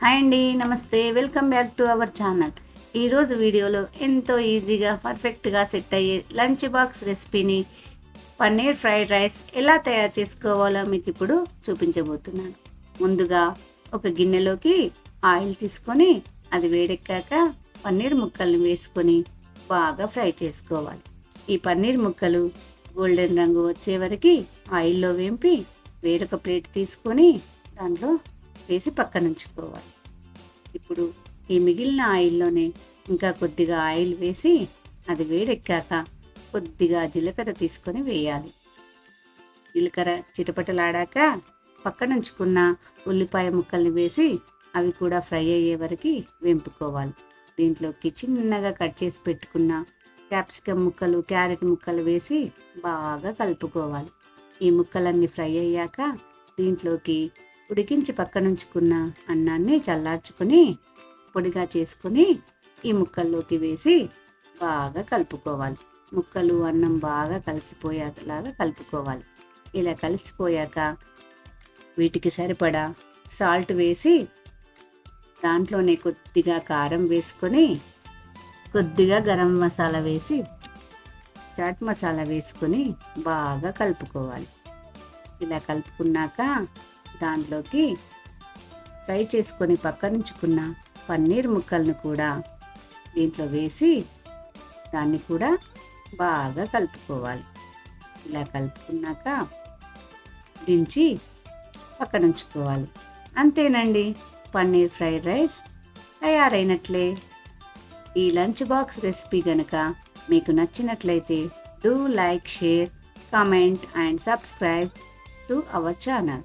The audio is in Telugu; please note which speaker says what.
Speaker 1: హాయ్ అండి నమస్తే. Welcome back to our channel ఈరోజు వీడియోలో ఎంతో ఈజీగా పర్ఫెక్ట్గా సెట్ అయ్యే లంచ్ బాక్స్ రెసిపీని పన్నీర్ ఫ్రైడ్ రైస్ ఎలా తయారు చేసుకోవాలో మీకు ఇప్పుడు చూపించబోతున్నాను. ముందుగా ఒక గిన్నెలోకి ఆయిల్ తీసుకొని అది వేడెక్కాక పన్నీర్ ముక్కల్ని వేసుకొని బాగా ఫ్రై చేసుకోవాలి. ఈ పన్నీర్ ముక్కలు గోల్డెన్ రంగు వచ్చే వరకు ఆయిల్లో వేంపి వేరొక ప్లేట్ తీసుకొని దాంట్లో వేసి పక్కన ఉంచుకోవాలి ఇప్పుడు ఈ మిగిలిన ఆయిల్లోనే ఇంకా కొద్దిగా ఆయిల్ వేసి అది వేడెక్కాక కొద్దిగా జీలకర్ర తీసుకొని వేయాలి. జీలకర్ర చిటపటలాడాక పక్కన ఉంచుకున్న ఉల్లిపాయ ముక్కల్ని వేసి అవి కూడా ఫ్రై అయ్యే వరకు వేంపుకోవాలి. దీంట్లోకి చిన్నగా కట్ చేసి పెట్టుకున్న క్యాప్సికమ్ ముక్కలు క్యారెట్ ముక్కలు వేసి బాగా కలుపుకోవాలి. ఈ ముక్కలన్నీ ఫ్రై అయ్యాక దీంట్లోకి ఉడికించి పక్కనుంచుకున్న అన్నాన్ని చల్లార్చుకుని పొడిగా చేసుకొని ఈ ముక్కల్లోకి వేసి బాగా కలుపుకోవాలి. ముక్కలు అన్నం బాగా కలిసిపోయేలాగా కలుపుకోవాలి. ఇలా కలిసిపోయాక వీటికి సరిపడా సాల్ట్ వేసి దాంట్లోనే కొద్దిగా కారం వేసుకొని కొద్దిగా గరం మసాలా వేసి చాట్ మసాలా వేసుకొని బాగా కలుపుకోవాలి. ఇలా కలుపుకున్నాక దాంట్లోకి ఫ్రై చేసుకొని పక్కనుంచుకున్న పన్నీర్ ముక్కలను కూడా దీంట్లో వేసి దాన్ని కూడా బాగా కలుపుకోవాలి. ఇలా కలుపుకున్నాక దించి పక్కనుంచుకోవాలి. అంతేనండి పన్నీర్ ఫ్రైడ్ రైస్ తయారైనట్లే. ఈ లంచ్ బాక్స్ రెసిపీ గనక మీకు నచ్చినట్లయితే do like share comment and subscribe to our channel.